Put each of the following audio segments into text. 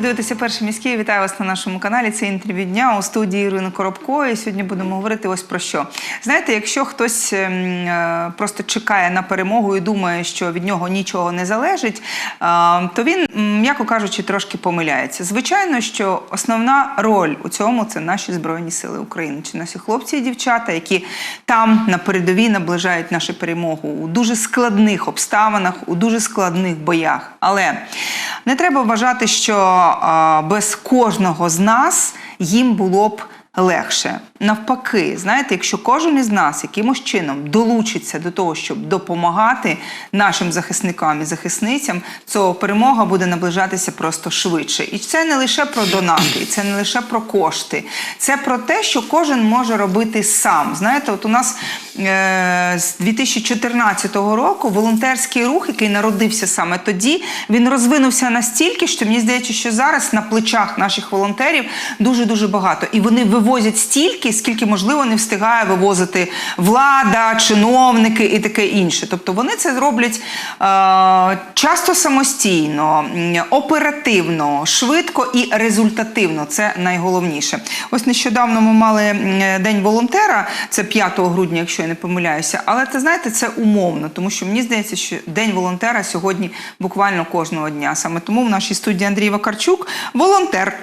Ви дивитеся перший міський. Вітаю вас на нашому каналі. Це інтерв'ю дня у студії Ірини Коробко. І сьогодні будемо говорити ось про що. Знаєте, якщо хтось ем, е, просто чекає на перемогу і думає, що від нього нічого не залежить, е, то він, м'яко кажучи, трошки помиляється. Звичайно, що основна роль у цьому це наші збройні сили України, чи наші хлопці і дівчата, які там на передовій наближають нашу перемогу у дуже складних обставинах, у дуже складних боях. Але не треба вважати, що без кожного з нас їм було б легше. Навпаки, знаєте, якщо кожен із нас якимось чином долучиться до того, щоб допомагати нашим захисникам і захисницям, то перемога буде наближатися просто швидше. І це не лише про донати, це не лише про кошти, це про те, що кожен може робити сам. Знаєте, от у нас е, з 2014 року волонтерський рух, який народився саме тоді, він розвинувся настільки, що мені здається, що зараз на плечах наших волонтерів дуже дуже багато, і вони вивозять стільки, скільки можливо не встигає вивозити влада, чиновники і таке інше. Тобто вони це роблять е, часто самостійно, оперативно, швидко і результативно. Це найголовніше. Ось нещодавно ми мали день волонтера, це 5 грудня, якщо я не помиляюся. Але ти знаєте, це умовно, тому що мені здається, що день волонтера сьогодні буквально кожного дня. Саме тому в нашій студії Андрій Вакарчук, волонтер.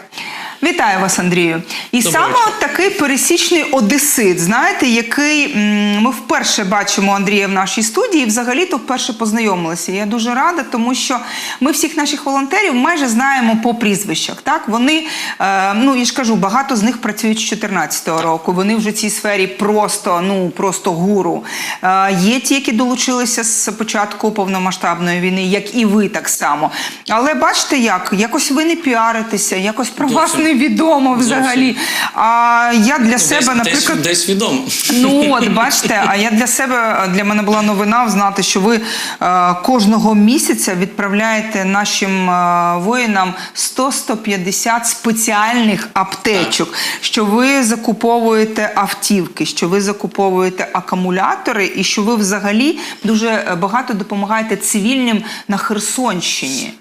Вітаю вас, Андрію. І саме от такий пересічний одесит, знаєте, який м, ми вперше бачимо Андрія в нашій студії, і взагалі-то вперше познайомилися. Я дуже рада, тому що ми всіх наших волонтерів майже знаємо по прізвищах. Так, вони, е, ну я ж кажу, багато з них працюють з 2014 року. Вони вже в цій сфері просто, ну просто гуру. Е, є ті, які долучилися з початку повномасштабної війни, як і ви так само. Але бачите, як якось ви не піаритеся, якось про вас Зовсім. Невідомо взагалі. А я для себе, наприклад, десь, десь відомо. Ну от бачите, а я для себе для мене була новина знати, що ви е, кожного місяця відправляєте нашим е, воїнам 100-150 спеціальних аптечок, що ви закуповуєте автівки, що ви закуповуєте акумулятори, і що ви взагалі дуже багато допомагаєте цивільним на Херсонщині.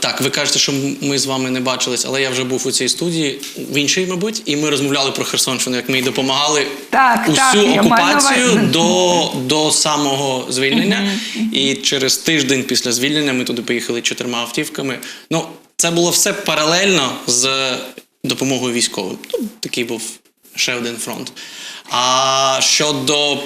Так, ви кажете, що ми з вами не бачились, але я вже був у цій студії, в іншій, мабуть, і ми розмовляли про Херсонщину, як ми їй допомагали Так, усю так, окупацію до, до самого звільнення. І через тиждень після звільнення ми туди поїхали чотирма автівками. Ну, це було все паралельно з допомогою військовим. Ну, такий був ще один фронт. А щодо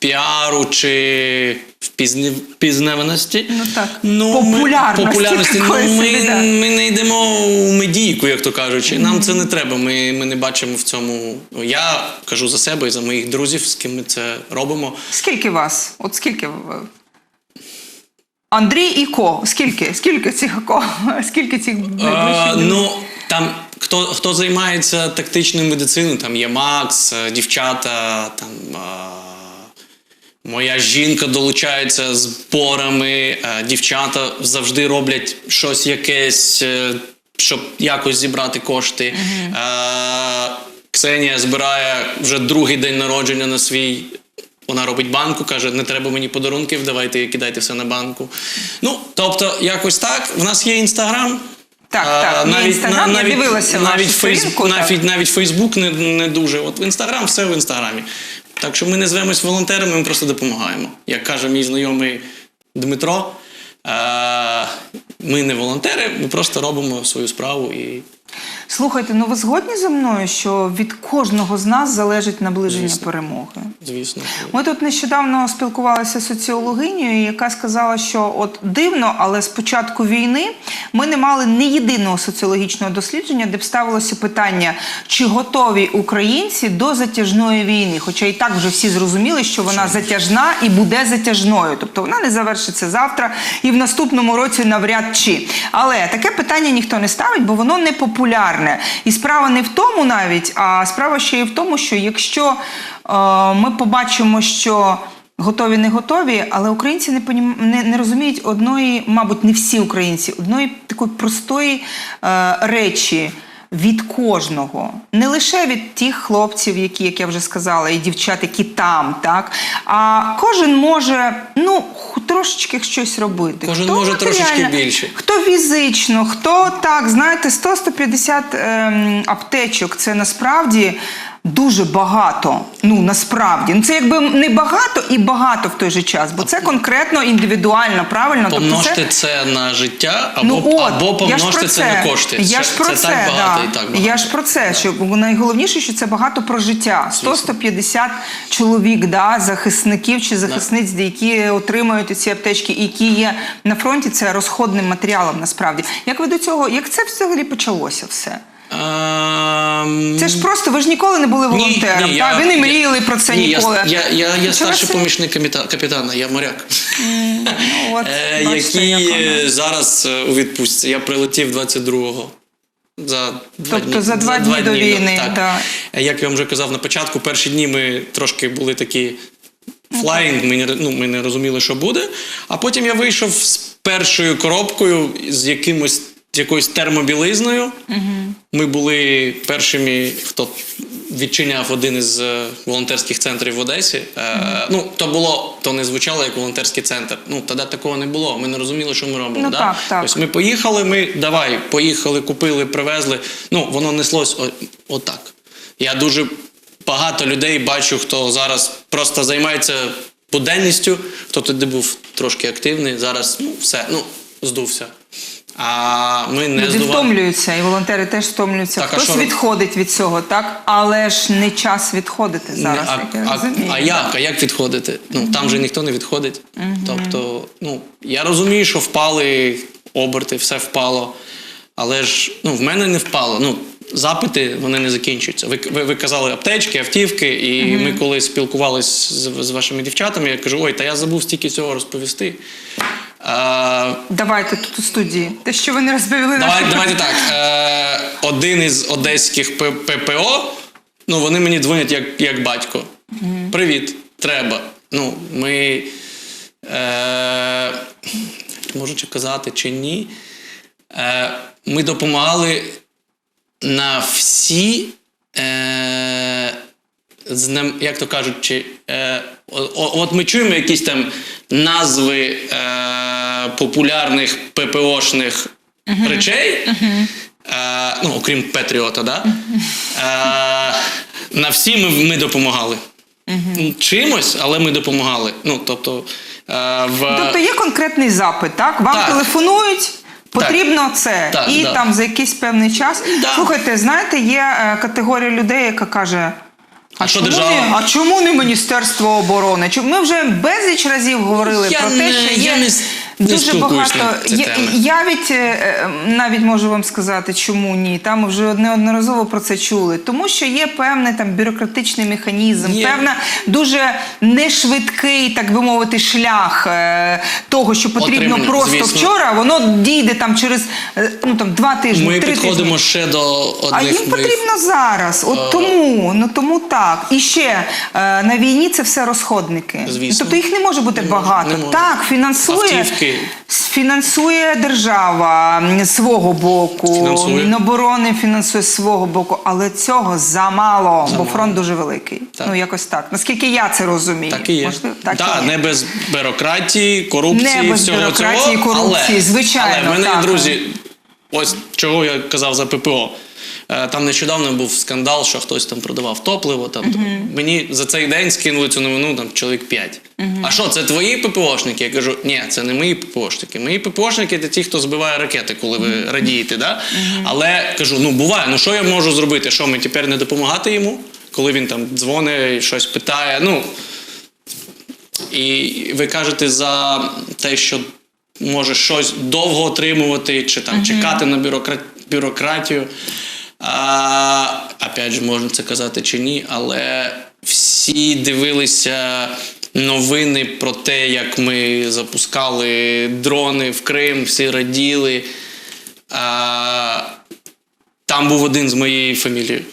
піару чи впізнаваності, Ну так, ми- популярності популярності ну, ми, да. ми не йдемо у медійку, як то кажучи. Нам це не треба. Ми, ми не бачимо в цьому. Ну, Я кажу за себе і за моїх друзів, з ким ми це робимо. Скільки вас? От скільки ви? Андрій і Ко. Скільки? Скільки цих ко? Скільки цих найближчих? ну там хто, хто займається тактичною медициною, там є Макс, е, дівчата, там. Моя жінка долучається з зборами, е, дівчата завжди роблять щось якесь, е, щоб якось зібрати кошти. Е, Ксенія збирає вже другий день народження на свій. Вона робить банку, каже: не треба мені подарунків, давайте кидайте все на банку. Ну, тобто, якось так. В нас є інстаграм. Так, А, так, є Інстаграм, я дивилася навіть сторінку, навіть, навіть Фейсбук не, не дуже. От в інстаграм все в інстаграмі. Так що ми не звемось волонтерами, ми просто допомагаємо. Як каже мій знайомий Дмитро, е- ми не волонтери, ми просто робимо свою справу і Слухайте, ну ви згодні зі мною, що від кожного з нас залежить наближення Звісно. перемоги? звісно. Ми тут нещодавно спілкувалися з соціологинею, яка сказала, що от дивно, але з початку війни ми не мали ні єдиного соціологічного дослідження, де б ставилося питання, чи готові українці до затяжної війни. Хоча і так вже всі зрозуміли, що вона затяжна і буде затяжною, тобто вона не завершиться завтра і в наступному році навряд чи. Але таке питання ніхто не ставить, бо воно не популярне. І справа не в тому навіть, а справа ще й в тому, що якщо е, ми побачимо, що готові не готові, але українці не, не, не розуміють одної, мабуть, не всі українці, одної такої простої е, речі. Від кожного, не лише від тих хлопців, які, як я вже сказала, і дівчат, які там, так а кожен може ну трошечки щось робити. Кожен Хто може трошечки більше. Хто фізично, хто так, знаєте, 100-150 ем, аптечок це насправді. Дуже багато, ну насправді ну це якби не багато і багато в той же час, бо це конкретно індивідуально, правильно. Тобто це, це на життя, або, ну от або помножте про це. на кошти. Я ж про це це, так багато да. і так багато. Я ж про це, що найголовніше, що це багато про життя. 100-150 чоловік, да, захисників чи захисниць, які отримують ці аптечки, які є на фронті, це розходним матеріалом насправді. Як ви до цього, як це взагалі почалося все? Це ж просто ви ж ніколи не були волонтером. ні, так? я- ви не я- мріяли про це ні, ніколи. Я, я, я, я старший це? помічник капітана, я моряк. Ну, от, Е, який е, зараз е, у відпустці. Я прилетів 22-го. За два Тобто дні, за два дні до війни, Так. Е, Як я вам вже казав на початку, перші дні ми трошки були такі флаїнг, ми ну, ми не розуміли, що буде. А потім я вийшов з першою коробкою, з якимось з якоюсь термобілизною. Ми були першими, хто відчиняв один із е, волонтерських центрів в Одесі. Е, Ну, то було, то не звучало як волонтерський центр. Ну, тоді такого не було. Ми не розуміли, що ми робимо. Ну, да? так, так. Тобто ми поїхали, ми давай, поїхали, купили, привезли. Ну, воно неслось о- отак. Я дуже багато людей бачу, хто зараз просто займається буденністю, хто тоді був трошки активний, зараз ну, все, ну, здувся. А ми не Люди здували. втомлюються, і волонтери теж втомлюються. Так, а Хтось що роб- відходить від цього, так? Але ж не час відходити зараз. а, як я а, розумію. а як? А як відходити? Ну там же ніхто не відходить. Тобто, ну я розумію, що впали оберти, все впало. Але ж ну, в мене не впало. Ну, запити вони не закінчуються. Ви, ви, ви казали аптечки, автівки, і ми коли спілкувалися з, з вашими дівчатами, я кажу: ой, та я забув стільки цього розповісти. Давайте тут у студії. Те, що ви не розповіли Давай, нашим- давайте так. Е, один із одеських ППО, ну вони мені дзвонять як, як батько. Привіт, треба. Ну, ми. Е, можу чи казати, чи ні. Е, ми допомагали на всі. Е, з як то кажуть, чи, е, о- от ми чуємо якісь там назви е, популярних ППОшних речей, е, ну, окрім Петріота, да? е, на всі ми, ми допомагали. Чимось, але ми допомагали. Ну, тобто, е, в... Тобто є конкретний запит, так? Вам Так. телефонують. Потрібно це, Так, і да. там за якийсь певний час. Да. Слухайте, знаєте, є е, категорія людей, яка каже: А що чому держава? не, а чому не Міністерство оборони? Чому ми вже безліч разів говорили Я про те, не- що є не дуже багато. Я, я від е, е, навіть можу вам сказати, чому ні. Там вже неодноразово про це чули. Тому що є певний там бюрократичний механізм, Є. певна дуже нешвидкий, так би мовити, шлях е, того, що потрібно просто звісно. вчора, воно дійде там через ну там два тижні, Ми три підходимо тижні. ще до одних А їм моїх- потрібно зараз. От тому, ну тому так. І ще на війні це все розходники. Звісно. Тобто їх не може бути Не багато. не. Так, фінансує Автівки. Фінансує держава з свого боку, Фінансує. Міноборони фінансує з свого боку, але цього замало, бо фронт дуже великий. Так. Ну якось так. Наскільки я це розумію, Так і є. Можливо, так да, і є. не без бюрократії, корупції, Не без всього бюрократії, цього. корупції, але, звичайно, Але мене, так. друзі, ось чого я казав за ППО. Е, Там нещодавно був скандал, що хтось там продавав топливо. Там мені за цей день скинули цю новину там чоловік 5. А що, це твої ППОшники? Я кажу, ні, це не мої ППОшники. Мої ППОшники це ті, хто збиває ракети, коли ви радієте. Да? Але кажу, ну буває, ну що я можу зробити? Що ми тепер не допомагати йому, коли він там дзвонить, щось питає. Ну і ви кажете за те, що може щось довго отримувати, чи там чекати на бюрокра... бюрократію. А, опять же, можна це казати чи ні, але всі дивилися новини про те, як ми запускали дрони в Крим, всі раділи. А, там був один з моєї фамілії.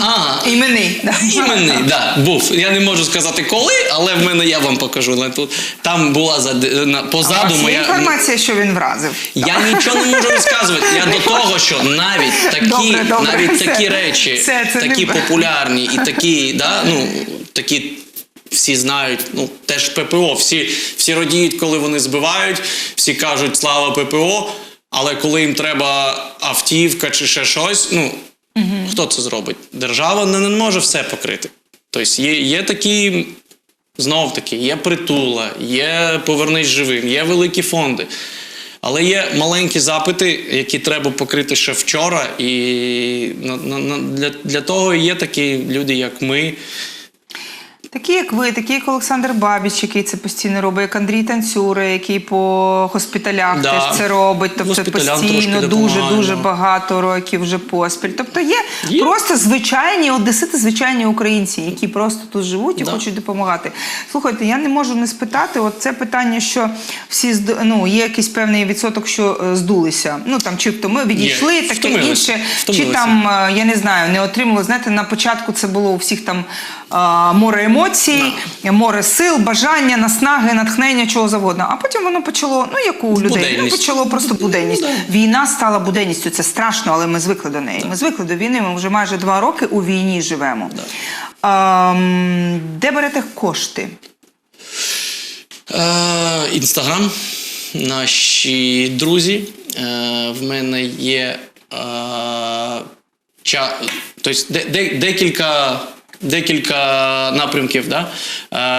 А, Іменний. да. Іменний, да, був. Я не можу сказати коли, але в мене я вам покажу. Тут там була за на- А у позаду вас моя. інформація, що він вразив. Я нічого не можу розказувати. Я до того, що навіть такі, Добре, добре, навіть такі речі, Все, це такі не- популярні і такі, да, ну такі. Всі знають, ну теж ППО, всі, всі радіють, коли вони збивають, всі кажуть слава ППО, але коли їм треба автівка чи ще щось, ну хто це зробить? Держава не, не може все покрити. Тобто є, є такі, знов таки, є притула, є повернись живим, є великі фонди. Але є маленькі запити, які треба покрити ще вчора. І для, для того є такі люди, як ми. Такі, як ви, такі, як Олександр Бабіч, який це постійно робить, як Андрій Танцюра, який по госпіталях Да. теж це робить. Тобто постійно дуже дуже багато років вже поспіль. Тобто є, Є. просто звичайні одесити, звичайні українці, які просто тут живуть і Да. хочуть допомагати. Слухайте, я не можу не спитати. От це питання, що всі ну, є якийсь певний відсоток, що е, здулися. Ну там чи то ми відійшли, Є. таке Втомилися. інше, чи там е, я не знаю, не отримали. Знаєте, на початку це було у всіх там море емоцій, море сил, бажання, наснаги, натхнення, чого завгодно. А потім воно почало, ну як у людей, ну, почало просто буденність. Війна стала буденністю. Це страшно, але ми звикли до неї. Ми звикли до війни. Ми вже майже два роки у війні живемо. Ем, де берете кошти? Інстаграм, наші друзі. Е, в мене є ча, тобто, де, де, декілька, декілька напрямків. Да?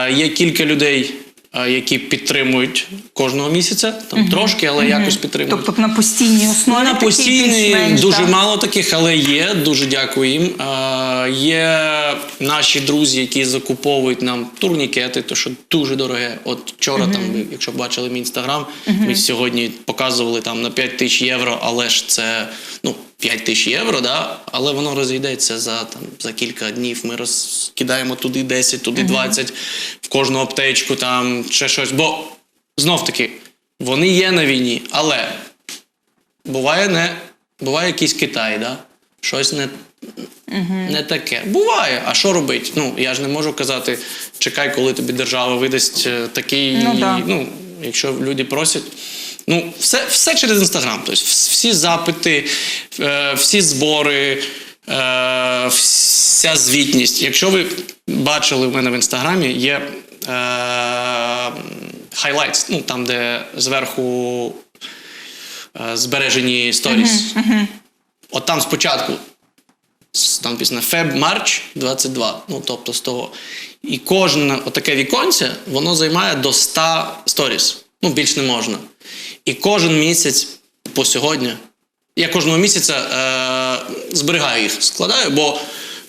Е, є кілька людей, е, які підтримують кожного місяця, там трошки, але якось підтримують. Тобто на постійній основі? На такі дуже так? мало таких, але є. Дуже дякую їм. Е, є наші друзі, які закуповують нам турнікети, то що дуже дороге. От вчора, там, ви, якщо бачили мій інстаграм, ми сьогодні показували там на 5 тисяч євро, але ж це ну, 5 тисяч євро, да? але воно розійдеться за, там, за кілька днів. Ми розкидаємо туди 10, туди 20, в кожну аптечку, там ще щось. Бо знов таки, вони є на війні, але буває не буває якийсь Китай, да? щось не, не таке. Буває. А що робити? Ну, я ж не можу казати, чекай, коли тобі держава видасть е, такий. Ну, да. ну якщо люди просять. Ну, все, все через інстаграм. Тобто всі запити, е, всі збори, е, вся звітність. Якщо ви бачили в мене в інстаграмі, є е, highlights, ну там, де зверху е, збережені сторіс. От там спочатку там Феб Марч 22, ну тобто з того. І кожне отаке віконце, воно займає до 100 сторіс. Ну, більш не можна. І кожен місяць по сьогодні. Я кожного місяця е, зберігаю їх, складаю, бо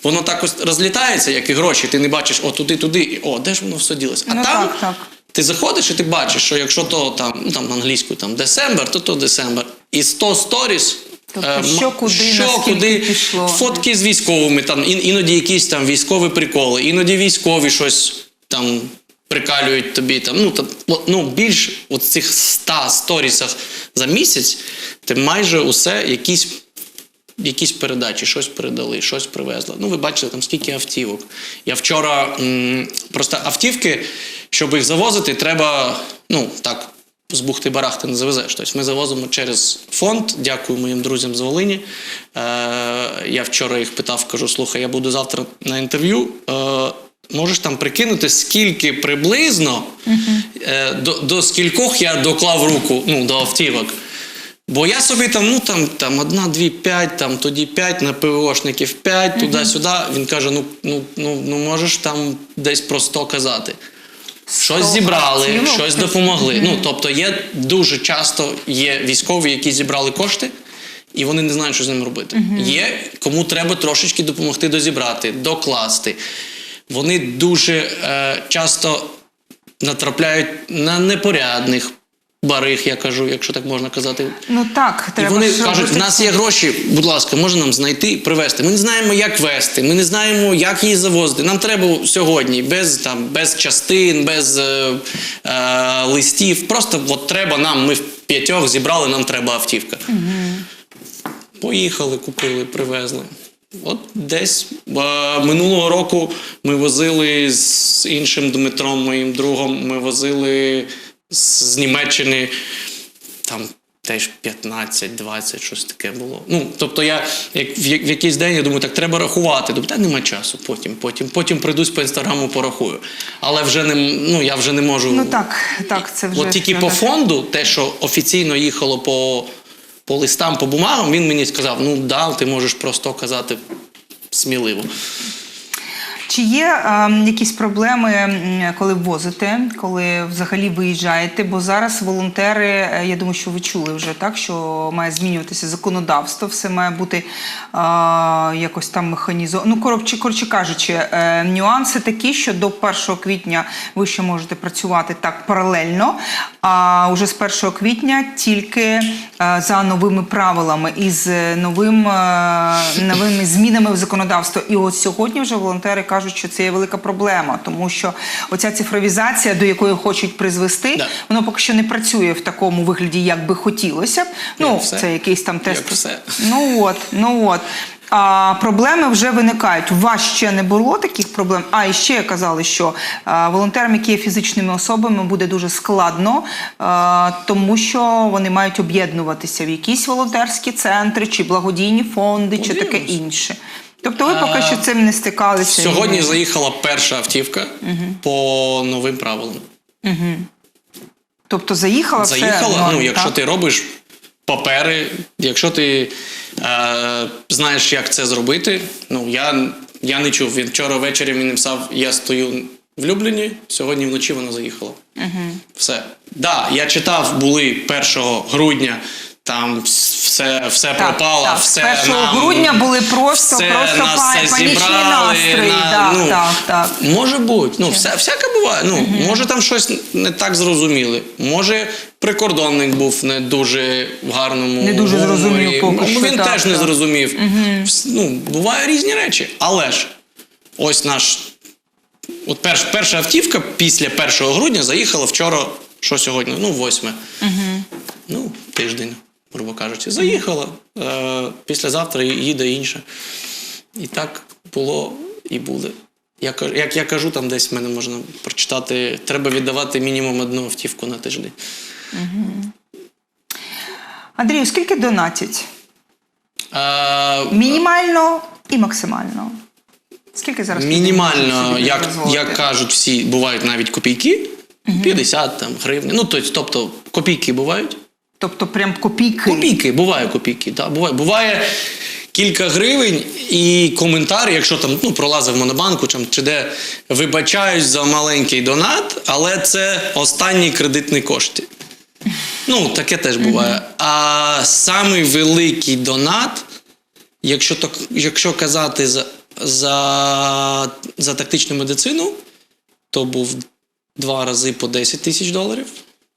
воно так ось розлітається, як і гроші. Ти не бачиш, о, туди, туди, і о, де ж воно все ділося? А Ну, там так, так. ти заходиш і ти бачиш, що якщо то там, ну, там англійською там December, то то December. І 100 сторіс. Тобто, що куди, що куди, пішло. фотки з військовими, там ін- іноді якісь там військові приколи, іноді військові щось там прикалюють тобі. Там, ну, там, о- ну, більш от цих 100 сторісах за місяць, ти майже усе якісь якісь передачі, щось передали, щось привезли. Ну, ви бачите, там скільки автівок. Я вчора м, просто автівки, щоб їх завозити, треба, ну так, з бухти барахти не завезеш. Тобто ми завозимо через фонд. Дякую моїм друзям з Волині. Е, я вчора їх питав, кажу: слухай, я буду завтра на інтерв'ю. Е, Можеш там прикинути, скільки приблизно е, до, до скількох я доклав руку ну, до автівок. Бо я собі там, ну там, там одна, дві, п'ять, там тоді п'ять, на ПВОшників п'ять, туди-сюди. Він каже: ну, ну, ну, ну можеш там десь про 100 казати. Щось зібрали, щось допомогли. Ну, тобто є дуже часто є військові, які зібрали кошти, і вони не знають, що з ним робити. Є кому треба трошечки допомогти дозібрати, докласти. Вони дуже е, часто натрапляють на непорядних барих, я кажу, якщо так можна казати. Ну так, І вони кажуть, в робити нас є гроші, будь ласка, можна нам знайти, привезти. Ми не знаємо, як вести, ми не знаємо, як її завозити. Нам треба сьогодні, без там, без частин, без е, е, листів. Просто от треба нам, ми в п'ятьох зібрали, нам треба автівка. Поїхали, купили, привезли. От десь е, минулого року ми возили з іншим Дмитром, моїм другом, ми возили з, з Німеччини там теж 15-20, щось таке було. Ну, тобто я як в, в якийсь день я думаю, так треба рахувати. Думаю, та нема часу, потім, потім, потім прийдусь по інстаграму, порахую. Але вже не ну, я вже не можу. Ну так, так, це вже От тільки по фонду, те, що офіційно їхало по, по листам, по бумагам, він мені сказав: ну да, ти можеш просто казати сміливо. Чи є е, якісь проблеми, коли ввозите, коли взагалі виїжджаєте? Бо зараз волонтери, е, я думаю, що ви чули вже так, що має змінюватися законодавство, все має бути е, якось там механізовано. Ну, коротше, коротше кажучи, е, нюанси такі, що до 1 квітня ви ще можете працювати так паралельно, а вже з 1 квітня тільки за новими правилами і з новим, новими змінами в законодавство. І от сьогодні вже волонтери кажуть, що це є велика проблема, тому що оця цифровізація, до якої хочуть призвести, Да. воно поки що не працює в такому вигляді, як би хотілося. Ну, все. це якийсь там тест. Як все. Ну от, ну от. А проблеми вже виникають. У вас ще не було таких проблем. А і ще казали, що а, волонтерам, які є фізичними особами, буде дуже складно, а, тому що вони мають об'єднуватися в якісь волонтерські центри чи благодійні фонди, чи таке інше. Тобто ви поки що цим не стикалися. Сьогодні заїхала перша автівка по новим правилам. Тобто заїхала, Заїхала, ну, якщо так? ти робиш папери, якщо ти е, знаєш, як це зробити, ну я, я не чув. Він вчора ввечері мені написав, я стою в Любліні, сьогодні вночі вона заїхала. Угу. Все. Да, я читав, були 1 грудня. Там все, все Так, пропало, так. все 1 нам, грудня були просто, все просто нас все панічні зібрали, настрої. на- так, ну, так, так. Може бути. Ну, вся, всяке буває. Ну, Може там щось не так зрозуміли. Може, прикордонник був не дуже в гарному. Не дуже гуморі. зрозумів поки Ну, що, Він так, теж не зрозумів. Вс- Ну, буває різні речі. Але ж ось наш. От перш, перша автівка після 1 грудня заїхала вчора, що сьогодні? Ну, 8. Ну, тиждень, грубо кажучи. Заїхала. Е, післязавтра їде інша. І так було і буде. Я, як я кажу, там десь в мене можна прочитати, треба віддавати мінімум одну автівку на тиждень. Андрію, скільки донатять? Е, Мінімально і максимально. Скільки зараз мінімально, як, як кажуть всі, бувають навіть копійки, 50 там, гривень. Ну, тобто копійки бувають. Тобто прям копійки. Копійки, буває копійки. Да, буває. буває кілька гривень і коментар, якщо там ну, пролазив монобанку чи де вибачаюсь за маленький донат, але це останні кредитні кошти. Ну, таке теж буває. А самий великий донат, якщо, так, якщо казати за, за, за тактичну медицину, то був два рази по 10 тисяч доларів.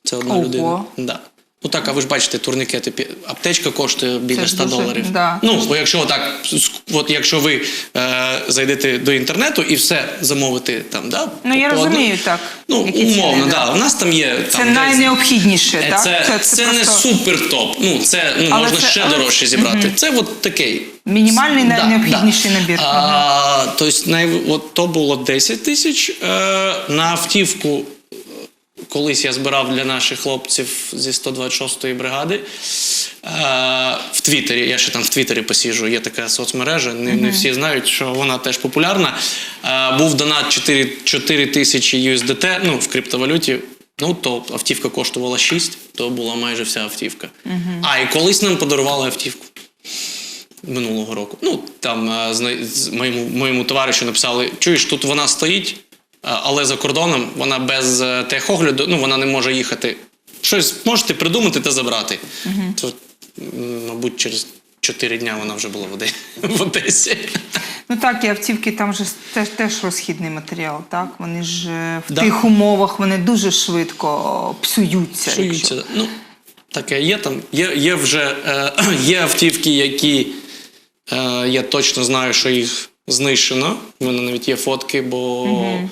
Це одна Ого. людина. Да. Ну так, а ви ж бачите, турнікети. Аптечка коштує біля Це 100 дуже- доларів. да. Ну, бо якщо так, от якщо ви е, зайдете до інтернету і все замовите там, да, Ну, я по розумію, так. Ну, Які ціни, умовно, да. да. У нас там є. Це там, найнеобхідніше, Е, так? Це, це, не просто супер топ. Ну, це ну, Але можна це- ще але дорожче зібрати. Це от такий. Мінімальний Да, найнеобхідніший да. набір. А, тобто, най, от то було 10 тисяч. Е, на автівку колись я збирав для наших хлопців зі 126-ї бригади. Е, в Твіттері, я ще там в Твіттері посіжу, є така соцмережа, не, не всі знають, що вона теж популярна. Е, був донат 4, 4 тисячі USDT, ну, в криптовалюті. Ну, то автівка коштувала 6, то була майже вся автівка. А, і колись нам подарували автівку минулого року. Ну, там е, зна- з моєму, моєму товаришу написали: чуєш, тут вона стоїть, але за кордоном вона без е, техогляду, ну вона не може їхати. Щось можете придумати та забрати. То, мабуть, через 4 дня вона вже була в Оде- в Одесі. Ну так, і автівки там же теж, теж розхідний матеріал, так? Вони ж е, в Да. тих умовах вони дуже швидко псуються. Псуються. якщо- Ну, таке є там. Є, є вже е, є автівки, які е, я точно знаю, що їх знищено. У мене навіть є фотки, бо е,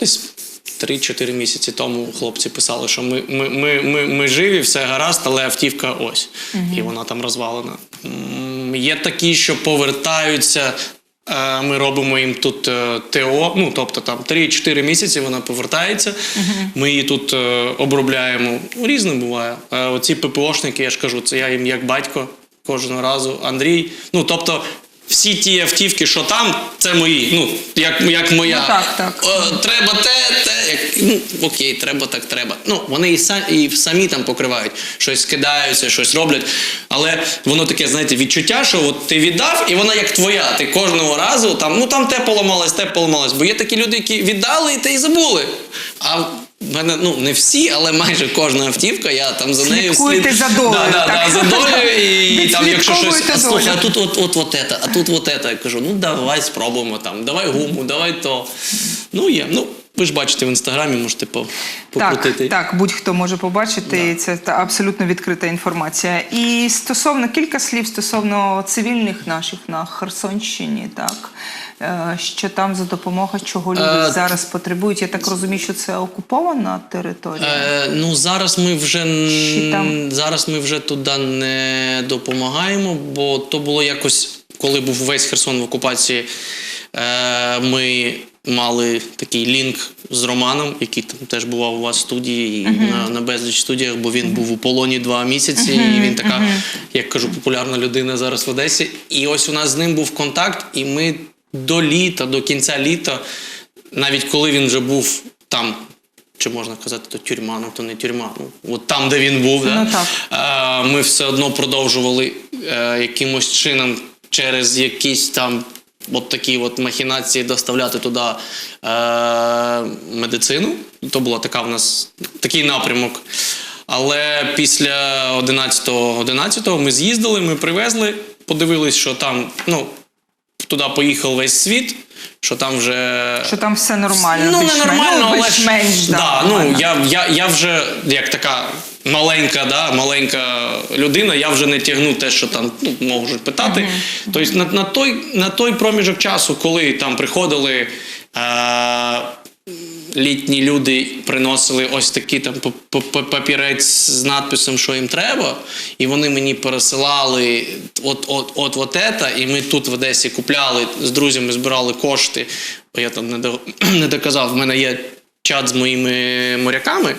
десь 3-4 місяці тому хлопці писали, що ми, ми, ми, ми, ми живі, все гаразд, але автівка ось. І вона там розвалена. Є такі, що повертаються. Ми робимо їм тут е, ТО, ну тобто там 3-4 місяці вона повертається. Ми її тут е, обробляємо. Ну, Різне буває. Е, Оці ППОшники, я ж кажу, це я їм як батько кожного разу. Андрій. Ну тобто, всі ті автівки, що там, це мої. Ну, як, як моя. Ну, так, так. Е, треба те, те. Як, ну, окей, треба, так треба. Ну, вони і, са, і самі там покривають, щось скидаються, щось роблять. Але воно таке, знаєте, відчуття, що от ти віддав, і вона як твоя. Ти кожного разу там, ну там те поламалось, те поламалось. Бо є такі люди, які віддали і те й забули. А в мене ну не всі, але майже кожна автівка, я там за нею слід... за долею, Да, да, так? да, за долею, і там, якщо щось, а слухай, а тут от, от, от ета, а тут от ета. Я кажу, ну давай спробуємо там, давай гуму, давай то. Ну є. Ну, ви ж бачите в інстаграмі, можете по, Так, так, будь-хто може побачити, Да. це абсолютно відкрита інформація. І стосовно кілька слів стосовно цивільних наших на Херсонщині, так е, що там за допомогою, чого люди Е, зараз потребують. Я так розумію, що це окупована територія. Е, ну зараз ми вже там- зараз ми вже туди не допомагаємо, бо то було якось, коли був весь Херсон в окупації. Е, ми мали такий лінк з Романом, який там теж бував у вас в студії і на, на безліч студіях, бо він був у полоні два місяці, і він така, як кажу, популярна людина зараз в Одесі. І ось у нас з ним був контакт, і ми до літа, до кінця літа, навіть коли він вже був там. Чи можна казати, то тюрма, ну то не тюрма. Ну, от там, де він був, да? Ну, так. Ми все одно продовжували е, якимось чином через якісь там от такі от махінації доставляти туди е, медицину. То була така в нас такий напрямок. Але після 11-го 11-го ми з'їздили, ми привезли, подивились, що там, ну, туди поїхав весь світ, що там вже. що там все нормально. Ну, не нормально, ну, але ж... менш, да, да, ну, я, я, я вже як така маленька, да, маленька людина, я вже не тягну те, що там ну, можуть питати. Тобто на, на, той, на той проміжок часу, коли там приходили. Е- Літні люди приносили ось такий там папірець з надписом, що їм треба, і вони мені пересилали от, от, от, от ета, і ми тут в Одесі купляли з друзями, збирали кошти. Бо я там не доказав, в мене є чат з моїми моряками.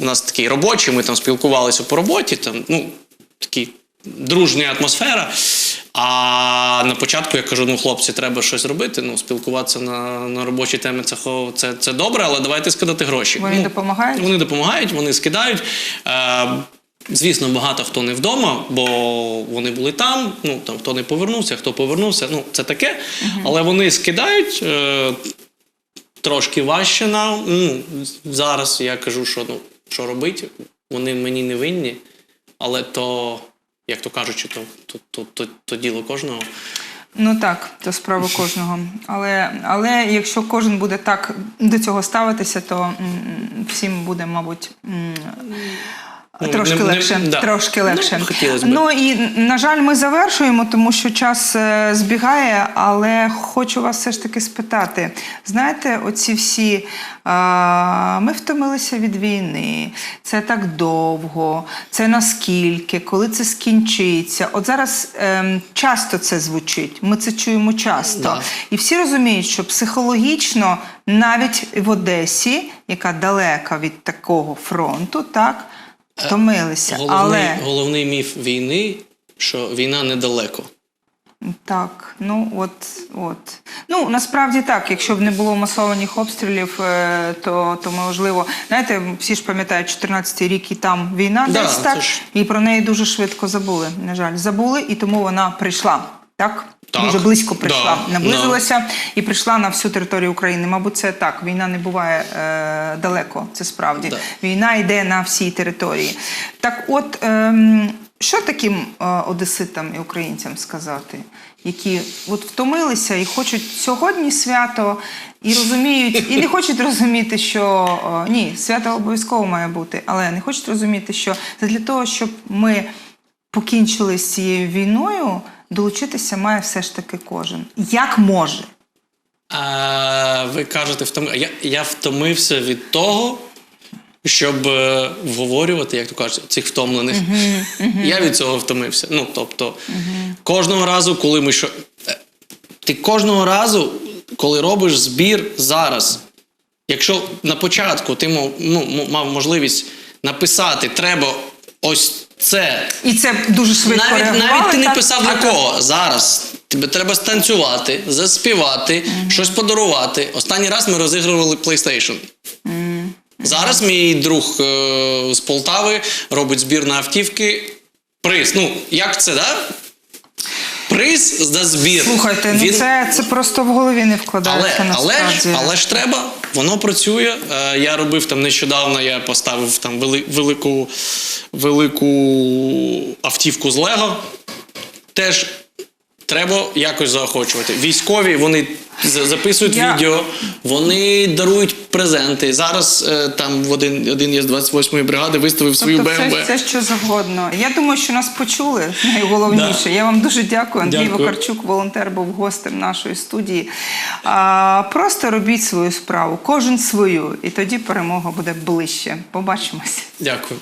У нас такий робочий, ми там спілкувалися по роботі, там, ну, такий дружня атмосфера. А на початку я кажу: ну, хлопці, треба щось робити. Ну, спілкуватися на, на робочі теми це, це, це добре, але давайте скидати гроші. Вони ну, допомагають? Вони допомагають, вони скидають. Е, звісно, багато хто не вдома, бо вони були там. Ну там хто не повернувся, хто повернувся. Ну, це таке. Але вони скидають. Е, трошки важче нам. Ну, зараз я кажу, що ну, що робити. Вони мені не винні, але то, як то кажучи, то, то, то, то, то діло кожного. Ну так, то справа кожного. Але, але якщо кожен буде так до цього ставитися, то м, всім буде, мабуть. м, Трошки не- не- да. трошки легше. Ну. Ну і на жаль, ми завершуємо, тому що час е, збігає. Але хочу вас все ж таки спитати: знаєте, оці всі а, ми втомилися від війни, це так довго, це наскільки, коли це скінчиться? От зараз ем, часто це звучить. Ми це чуємо часто. Да. І всі розуміють, що психологічно навіть в Одесі, яка далека від такого фронту, так втомилися. Головний, Але головний міф війни, що війна недалеко. так, ну от, от. Ну насправді так, якщо б не було масованих обстрілів, е, то, то можливо, знаєте, всі ж пам'ятають 14-й рік і там війна Да, десь так, ж- і про неї дуже швидко забули. На жаль, забули, і тому вона прийшла. Так? Так. Дуже близько прийшла, Да, наблизилася і прийшла на всю територію України. Мабуть, це так. Війна не буває е, далеко, це справді. Да. Війна йде на всій території. Так, от ем, що таким е, одеситам і українцям сказати, які от втомилися і хочуть сьогодні свято, і розуміють, і не хочуть розуміти, що е, ні, свято обов'язково має бути, але не хочуть розуміти, що для того, щоб ми покінчили з цією війною, долучитися має все ж таки кожен. Як може? А, ви кажете, втоми... я, я втомився від того, щоб е, вговорювати, як то кажуть, цих втомлених. Я від цього втомився. Ну, тобто, кожного разу, коли ми що. е, Ти кожного разу, коли робиш збір зараз, якщо на початку ти мав, ну, мав можливість написати, треба ось це І це дуже швидко навіть, навіть ти не писав для кого. Зараз тебе треба станцювати, заспівати, щось подарувати. Останній раз ми розігрували PlayStation. Зараз мій друг е, з Полтави робить збір на автівки. Приз. Ну, як це, да? Приз за збір. Слухайте, ну Він- це, це просто в голові не вкладається але, але, але ж треба, воно працює. Е, я робив там нещодавно, я поставив там вели, велику, велику автівку з Лего. Теж треба якось заохочувати. Військові вони записують Я- відео, вони дарують презенти. Зараз е, там в один, один є з 28-ї бригади виставив свою Тобто БМВ. все, все, що завгодно. Я думаю, що нас почули найголовніше. Да. Я вам дуже дякую. Андрій Дякую. Вакарчук, волонтер, був гостем нашої студії. А, просто робіть свою справу, кожен свою, і тоді перемога буде ближче. Побачимося. Дякую.